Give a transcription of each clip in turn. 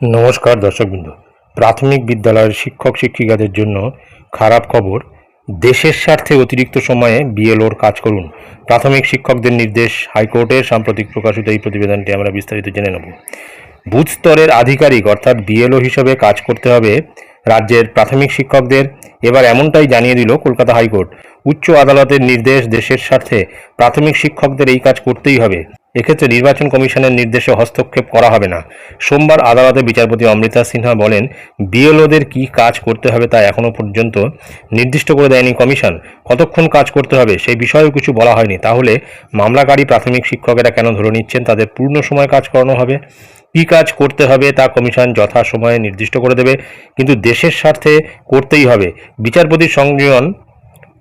নমস্কার দর্শকবৃন্দ। প্রাথমিক বিদ্যালয়ের শিক্ষক শিক্ষিকাদের জন্য খারাপ খবর, দেশের স্বার্থে অতিরিক্ত সময়ে বিএলওর কাজ করুন। প্রাথমিক শিক্ষকদের নির্দেশ হাইকোর্টের সাম্প্রতিক প্রকাশিত এই প্রতিবেদনটি আমরা বিস্তারিত জেনে নেব। বুথ স্তরের আধিকারিক অর্থাৎ বিএলও হিসেবে কাজ করতে হবে রাজ্যের প্রাথমিক শিক্ষকদের। এবার এমনটাই জানিয়ে দিল কলকাতা হাইকোর্ট। উচ্চ আদালতের নির্দেশ, দেশের স্বার্থে প্রাথমিক শিক্ষকদের এই কাজ করতেই হবে। এক্ষেত্রে নির্বাচন কমিশনের নির্দেশে হস্তক্ষেপ করা হবে না। সোমবার আদালতে বিচারপতি অমৃতা সিনহা বলেন, বিএলওদের কি কাজ করতে হবে তা এখনও পর্যন্ত নির্দিষ্ট করে দেয়নি কমিশন। কতক্ষণ কাজ করতে হবে সেই বিষয়েও কিছু বলা হয়নি। তাহলে মামলাকারী প্রাথমিক শিক্ষকেরা কেন ধরে নিচ্ছেন? তাদের পূর্ণ সময় কাজ করানো হবে। কী কাজ করতে হবে তা কমিশন যথাসময়ে নির্দিষ্ট করে দেবে। কিন্তু দেশের স্বার্থে করতেই হবে। বিচারপতির সংযোজন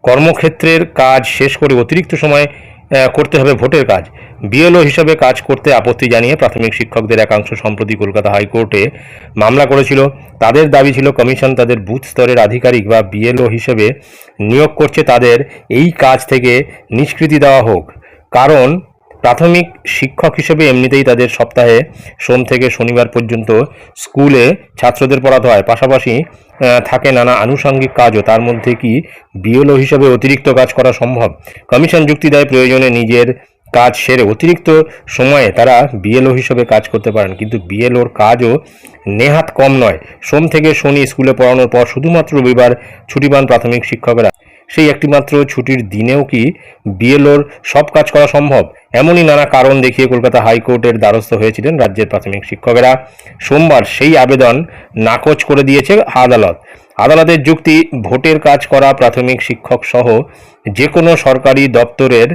কর্মক্ষেত্রের কাজ শেষ করে অতিরিক্ত সময় করতে হবে ভোটের কাজ। বিএলও হিসাবে কাজ করতে আপত্তি জানিয়ে প্রাথমিক শিক্ষকদের একাংশ সম্প্রতি কলকাতা হাইকোর্টে মামলা করেছিল। তাদের দাবি ছিল কমিশন তাদের বুথ স্তরের আধিকারিক বা বিএলও হিসেবে নিয়োগ করছে তাদের। এই কাজ থেকে নিষ্কৃতি দেওয়া হোক। কারণ প্রাথমিক শিক্ষক হিসেবে এমনিতেই তাদের সপ্তাহে সোম থেকে শনিবার পর্যন্ত স্কুলে ছাত্রদের পড়াতে হয়। পাশাপাশি থাকে নানা আনুষঙ্গিক কাজও। তার মধ্যে কি বিএলও হিসেবে অতিরিক্ত কাজ করা সম্ভব? কমিশন যুক্তি দেয়, প্রয়োজনে নিজের কাজ সেরে অতিরিক্ত সময়ে তারা বিএলও হিসেবে কাজ করতে পারেন। কিন্তু বিএলওর কাজও নেহাত কম নয়। সোম থেকে শনি স্কুলে পড়ানোর পর শুধুমাত্র রবিবার ছুটি পান প্রাথমিক শিক্ষকেরা। সেই একটিমাত্র ছুটির দিনেও কি বিএলওর সব কাজ করা সম্ভব? এমনই নানা কারণ দেখিয়ে কলকাতা হাইকোর্টের দ্বারস্থ হয়েছিলেন রাজ্যের প্রাথমিক শিক্ষকেরা। সোমবার সেই আবেদন নাকচ করে দিয়েছে আদালত। আদালতের যুক্তি, ভোটের কাজ করা প্রাথমিক শিক্ষক সহ যে কোনো সরকারি দপ্তরের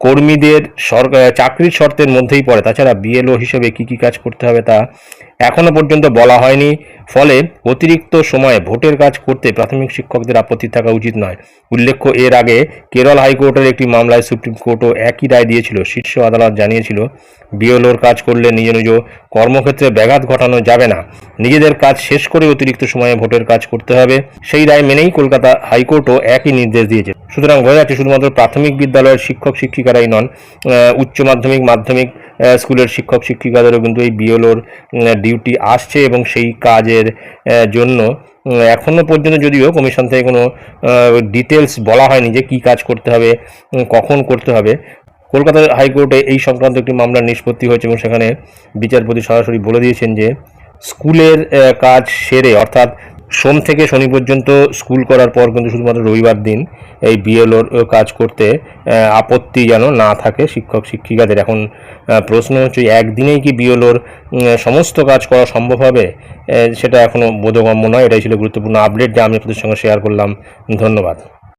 কর্মীদের সরকার চাকরির শর্তের মধ্যেই পড়ে। তাছাড়া বিএলও হিসেবে কি কি কাজ করতে হবে তা এখনও পর্যন্ত বলা হয়নি। ফলে অতিরিক্ত সময়ে ভোটের কাজ করতে প্রাথমিক শিক্ষকদের আপত্তি থাকা উচিত নয়। উল্লেখ্য, এর আগে কেরল হাইকোর্টের একটি মামলায় সুপ্রিম কোর্টও একই রায় দিয়েছিল। শীর্ষ আদালত জানিয়েছিল, বিএলওর কাজ করলে নিজ নিজ কর্মক্ষেত্রে ব্যাঘাত ঘটানো যাবে না। নিজেদের কাজ শেষ করে অতিরিক্ত সময়ে ভোটের কাজ করতে হবে। সেই রায় মেনেই কলকাতা হাইকোর্টও একই নির্দেশ দিয়েছে। সুতরাং বোঝা যাচ্ছে, শুধুমাত্র প্রাথমিক বিদ্যালয়ের শিক্ষক শিক্ষিকারাই নন উচ্চ মাধ্যমিক মাধ্যমিক স্কুলের শিক্ষক শিক্ষিকাদেরও কিন্তু এই বিএলওর ডিউটি আসছে এবং সেই কাজের জন্য এখনও পর্যন্ত যদিও কমিশন থেকে কোনো ডিটেলস বলা হয়নি যে কী কাজ করতে হবে কখন করতে হবে। কলকাতা হাইকোর্টে এই সংক্রান্ত একটি মামলার নিষ্পত্তি হয়েছে এবং সেখানে বিচারপতি সরাসরি বলে দিয়েছেন যে, স্কুলের কাজ সেরে, অর্থাৎ সোম থেকে শনি পর্যন্ত স্কুল করার পর কিন্তু শুধুমাত্র রবিবার দিন এই বিএলওর কাজ করতে আপত্তি যেন না থাকে শিক্ষক, শিক্ষিকাদের। এখন প্রশ্ন হচ্ছে একদিনেই কি বিএলওর সমস্ত কাজ করা সম্ভব হবে? সেটা এখনও বোধগম্য নয়। এটাই ছিল গুরুত্বপূর্ণ আপডেট যা আমি আপনাদের সঙ্গে শেয়ার করলাম। ধন্যবাদ।